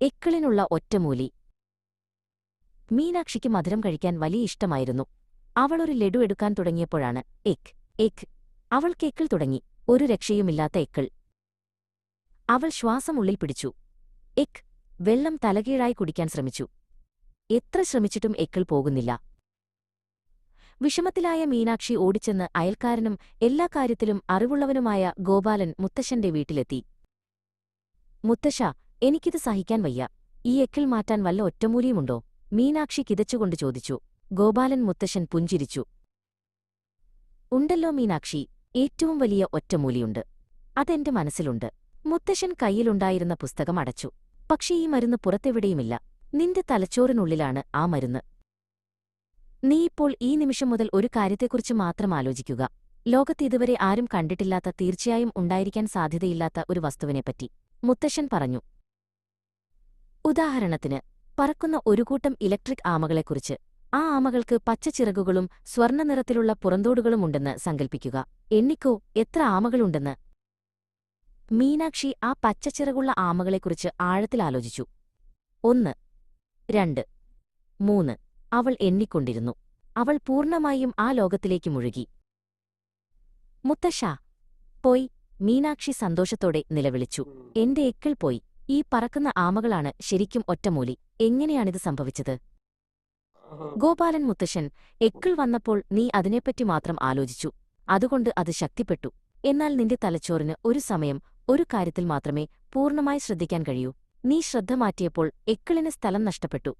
എക്കിളിനുള്ള ഒറ്റമൂലി. മീനാക്ഷിക്ക് മധുരം കഴിക്കാൻ വലിയ ഇഷ്ടമായിരുന്നു. അവളൊരു ലഡു എടുക്കാൻ തുടങ്ങിയപ്പോഴാണ് എക് എക് അവൾക്ക് എക്കിൾ തുടങ്ങി ഒരു രക്ഷയുമില്ലാത്ത എക്കിൾ. അവൾ ശ്വാസം ഉള്ളിൽ പിടിച്ചു. എക് വെള്ളം തലകീഴായി കുടിക്കാൻ ശ്രമിച്ചു. എത്ര ശ്രമിച്ചിട്ടും എക്കിൾ പോകുന്നില്ല. വിഷമത്തിലായ മീനാക്ഷി ഓടിച്ചെന്ന് അയൽക്കാരനും എല്ലാ കാര്യത്തിലും അറിവുള്ളവനുമായ ഗോപാലൻ മുത്തശ്ശന്റെ വീട്ടിലെത്തി. മുത്തശ്ശ എനിക്കിത് സഹിക്കാൻ വയ്യ. ഈ എക്കിൽ മാറ്റാൻ വല്ല ഒറ്റമൂലിയുമുണ്ടോ? മീനാക്ഷി കിതച്ചുകൊണ്ട് ചോദിച്ചു. ഗോപാലൻ മുത്തശ്ശൻ പുഞ്ചിരിച്ചു. ഉണ്ടല്ലോ മീനാക്ഷി ഏറ്റവും വലിയ ഒറ്റമൂലിയുണ്ട്. അതെന്റെ മനസ്സിലുണ്ട്. മുത്തശ്ശൻ കയ്യിലുണ്ടായിരുന്ന പുസ്തകം അടച്ചു. പക്ഷേ ഈ മരുന്ന് പുറത്തെവിടെയുമില്ല. നിന്റെ തലച്ചോറിനുള്ളിലാണ് ആ മരുന്ന്. നീ ഇപ്പോൾ ഈ നിമിഷം മുതൽ ഒരു കാര്യത്തെക്കുറിച്ച് മാത്രം ആലോചിക്കുക. ലോകത്ത് ഇതുവരെ ആരും കണ്ടിട്ടില്ലാത്ത തീർച്ചയായും ഉണ്ടായിരിക്കാൻ സാധ്യതയില്ലാത്ത ഒരു വസ്തുവിനെപ്പറ്റി. മുത്തശ്ശൻ പറഞ്ഞു ഉദാഹരണത്തിന് പറക്കുന്ന ഒരു കൂട്ടം ഇലക്ട്രിക് ആമകളെക്കുറിച്ച്. ആ ആമകൾക്ക് പച്ചച്ചിറകുകളും സ്വർണനിറത്തിലുള്ള പുറന്തോടുകളുമുണ്ടെന്ന് സങ്കൽപ്പിക്കുക. എണ്ണിക്കോ എത്ര ആമകളുണ്ടെന്ന്? മീനാക്ഷി ആ പച്ചച്ചിറകുള്ള ആമകളെക്കുറിച്ച് ആഴത്തിലാലോചിച്ചു ഒന്ന് രണ്ട് മൂന്ന് അവൾ എണ്ണിക്കൊണ്ടിരുന്നു. അവൾ പൂർണമായും ആ ലോകത്തിലേക്ക് മുഴുകി. മുത്തശ്ശ പോയി മീനാക്ഷി സന്തോഷത്തോടെ നിലവിളിച്ചു. എന്റെ എക്കിൾ പോയി. ഈ പറക്കുന്ന ആമകളാണ് ശരിക്കും ഒറ്റമൂലി. എങ്ങനെയാണിത് സംഭവിച്ചത്? ഗോപാലൻ മുത്തശ്ശൻ എക്കിൾ വന്നപ്പോൾ നീ അതിനെപ്പറ്റി മാത്രം ആലോചിച്ചു. അതുകൊണ്ട് അത് ശക്തിപ്പെട്ടു. എന്നാൽ നിന്റെ തലച്ചോറിന് ഒരു സമയം ഒരു കാര്യത്തിൽ മാത്രമേ പൂർണമായി ശ്രദ്ധിക്കാൻ കഴിയൂ. നീ ശ്രദ്ധ മാറ്റിയപ്പോൾ എക്കിളിന് സ്ഥലം നഷ്ടപ്പെട്ടു.